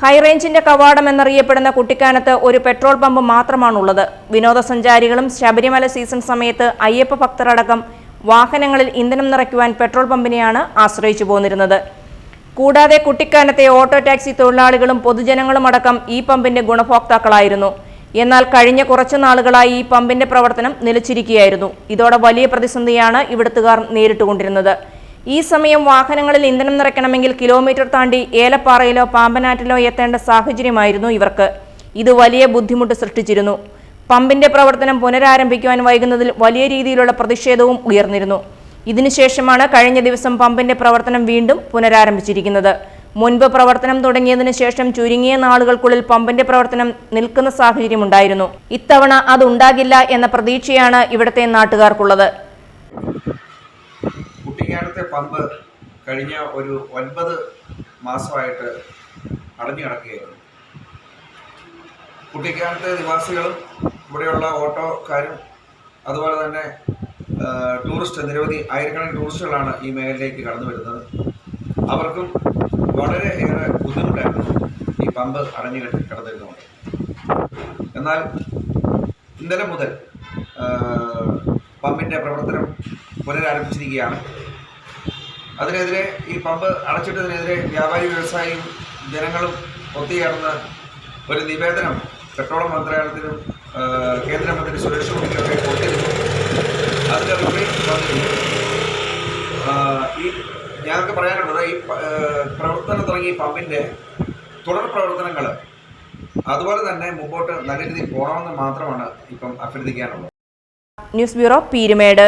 ഹൈറേഞ്ചിന്റെ കവാടം എന്നറിയപ്പെടുന്ന കുട്ടിക്കാനത്ത് ഒരു പെട്രോൾ പമ്പ് മാത്രമാണുള്ളത്. വിനോദസഞ്ചാരികളും ശബരിമല സീസൺ സമയത്ത് അയ്യപ്പ ഭക്തരടക്കം വാഹനങ്ങളിൽ ഇന്ധനം നിറയ്ക്കുവാൻ പെട്രോൾ പമ്പിനെയാണ് ആശ്രയിച്ചു പോന്നിരുന്നത്. കൂടാതെ കുട്ടിക്കാനത്തെ ഓട്ടോ ടാക്സി തൊഴിലാളികളും പൊതുജനങ്ങളും അടക്കം ഈ പമ്പിന്റെ ഗുണഭോക്താക്കളായിരുന്നു. എന്നാൽ കഴിഞ്ഞ കുറച്ചു നാളുകളായി ഈ പമ്പിന്റെ പ്രവർത്തനം നിലച്ചിരിക്കുകയായിരുന്നു. ഇതോടെ വലിയ പ്രതിസന്ധിയാണ് ഇവിടുത്തുകാർ നേരിട്ടുകൊണ്ടിരുന്നത്. ഈ സമയം വാഹനങ്ങളിൽ ഇന്ധനം നിറയ്ക്കണമെങ്കിൽ കിലോമീറ്റർ താണ്ടി ഏലപ്പാറയിലോ പാമ്പനാറ്റിലോ എത്തേണ്ട സാഹചര്യമായിരുന്നു ഇവർക്ക്. ഇത് വലിയ ബുദ്ധിമുട്ട് സൃഷ്ടിച്ചിരുന്നു. പമ്പിന്റെ പ്രവർത്തനം പുനരാരംഭിക്കുവാൻ വൈകുന്നതിൽ വലിയ രീതിയിലുള്ള പ്രതിഷേധവും ഉയർന്നിരുന്നു. ഇതിനുശേഷമാണ് കഴിഞ്ഞ ദിവസം പമ്പിന്റെ പ്രവർത്തനം വീണ്ടും പുനരാരംഭിച്ചിരിക്കുന്നത്. മുൻപ് പ്രവർത്തനം തുടങ്ങിയതിനു ശേഷം ചുരുങ്ങിയ നാളുകൾക്കുള്ളിൽ പമ്പിന്റെ പ്രവർത്തനം നിൽക്കുന്ന സാഹചര്യമുണ്ടായിരുന്നു. ഇത്തവണ അതുണ്ടാകില്ല എന്ന പ്രതീക്ഷയാണ് ഇവിടുത്തെ നാട്ടുകാർക്കുള്ളത്. കുട്ടിക്കാനത്തെ പമ്പ് കഴിഞ്ഞ ഒരു ഒൻപത് മാസമായിട്ട് അടഞ്ഞു കിടക്കുകയായിരുന്നു കുട്ടിക്കാനത്തെ നിവാസികളും ഇവിടെയുള്ള ഓട്ടോക്കാരും അതുപോലെ തന്നെ ടൂറിസ്റ്റ് നിരവധി ആയിരക്കണക്കിന് ടൂറിസ്റ്റുകളാണ് ഈ മേഖലയിലേക്ക് കടന്നു വരുന്നത്. അവർക്കും വളരെ ഏറെ ബുദ്ധിമുട്ടായിരുന്നു ഈ പമ്പ് അടഞ്ഞു കെട്ടി കിടന്നിരുന്നുകൊണ്ട് എന്നാൽ ഇന്നലെ മുതൽ പമ്പിന്റെ പ്രവർത്തനം പുനരാരംഭിച്ചിരിക്കുകയാണ്. അതിനെതിരെ ഈ പമ്പ് അടച്ചിട്ടതിനെതിരെ വ്യാപാരി വ്യവസായിയും ജനങ്ങളും ഒത്തുചേർന്ന് ഒരു നിവേദനം പെട്രോളിയം മന്ത്രാലയത്തിനും കേന്ദ്രമന്ത്രി സുരേഷ് ഗോപിക്കൊക്കെ കൊടുത്തിരുന്നു. അതിന്റെ റിപ്പോർട്ട് വന്നിരുന്നു. ഈ ഞങ്ങൾക്ക് പറയാനുള്ളത് ഈ പ്രവർത്തനം തുടങ്ങിയ പമ്പിന്റെ തുടർ പ്രവർത്തനങ്ങൾ അതുപോലെ തന്നെ മുമ്പോട്ട് നല്ല രീതിയിൽ പോകണമെന്ന് മാത്രമാണ് ഇപ്പം അഭ്യർത്ഥിക്കാനുള്ളത്. News bureau Peermade.